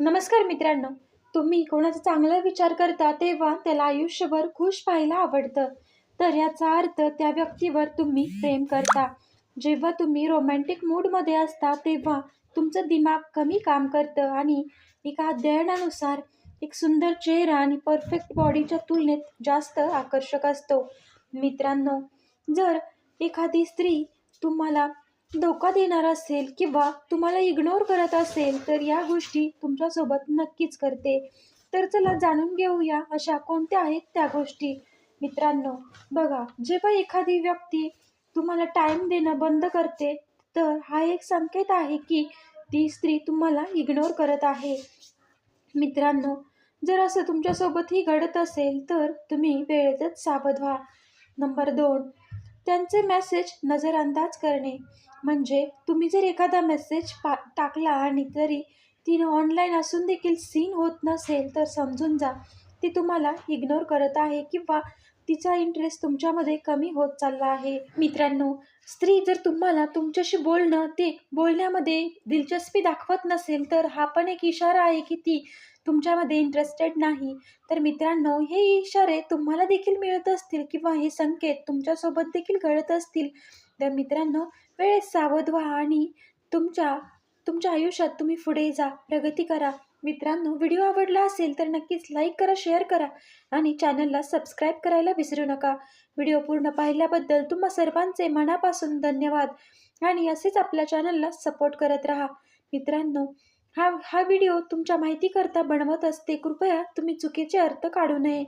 नमस्कार मित्रांनो. तुम्ही कोणाचा चांगला विचार करता तेव्हा त्याला आयुष्यभर खुश पाहायला आवडतं. तर याचा अर्थ त्या व्यक्तीवर तुम्ही प्रेम करता. जेव्हा तुम्ही रोमॅन्टिक मूडमध्ये असता तेव्हा तुमचं दिमाग कमी काम करतं आणि एका अध्ययनानुसार एक सुंदर चेहरा आणि परफेक्ट बॉडीच्या तुलनेत जास्त आकर्षक असतो. मित्रांनो जर एखादी स्त्री तुम्हाला धोका देणार असेल किंवा तुम्हाला इग्नोर करत असेल तर या गोष्टी तुमच्यासोबत नक्कीच करते. तर चला जाणून घेऊया अशा कोणत्या आहेत त्या गोष्टी. मित्रांनो बघा जेव्हा एखादी व्यक्ती तुम्हाला टाईम देणं बंद करते तर हा एक संकेत आहे की ती स्त्री तुम्हाला इग्नोर करत आहे. मित्रांनो जर असं तुमच्यासोबतही घडत असेल तर तुम्ही वेळेतच सावध व्हा. नंबर दोन त्यांचे मेसेज नजरअंदाज करणे. म्हणजे तुम्ही जर एखादा मेसेज पा टाकला आणि तरी तिनं ऑनलाईन असून देखील सीन होत नसेल तर समजून जा. ती तुम्हाला इग्नोर करत आहे किंवा तिचा इंटरेस्ट तुमच्यामध्ये कमी होत चालला आहे. मित्रांनो स्त्री जर तुम्हाला तुमच्याशी बोलणं ते बोलण्यामध्ये दिलचस्पी दाखवत नसेल तर हा पण एक इशारा आहे की ती तुमच्यामध्ये इंटरेस्टेड नाही. तर मित्रांनो हे इशारे तुम्हाला देखील मिळत असतील किंवा हे संकेत तुमच्यासोबत देखील घडत असतील. तर मित्रांनो वेळेत सावध व्हा आणि तुमच्या तुमच्या आयुष्यात तुम्ही पुढे जा प्रगती करा. मित्रांनो व्हिडिओ आवडला असेल तर नक्कीच लाईक करा शेअर करा आणि चॅनलला सबस्क्राईब करायला विसरू नका. व्हिडिओ पूर्ण पाहिल्याबद्दल तुम्हा सर्वांचे मनापासून धन्यवाद आणि असेच आपल्या चॅनलला सपोर्ट करत राहा. मित्रांनो हा हा व्हिडिओ तुमच्या माहितीकरता बनवत असते कृपया तुम्ही चुकीचे अर्थ काढू नये.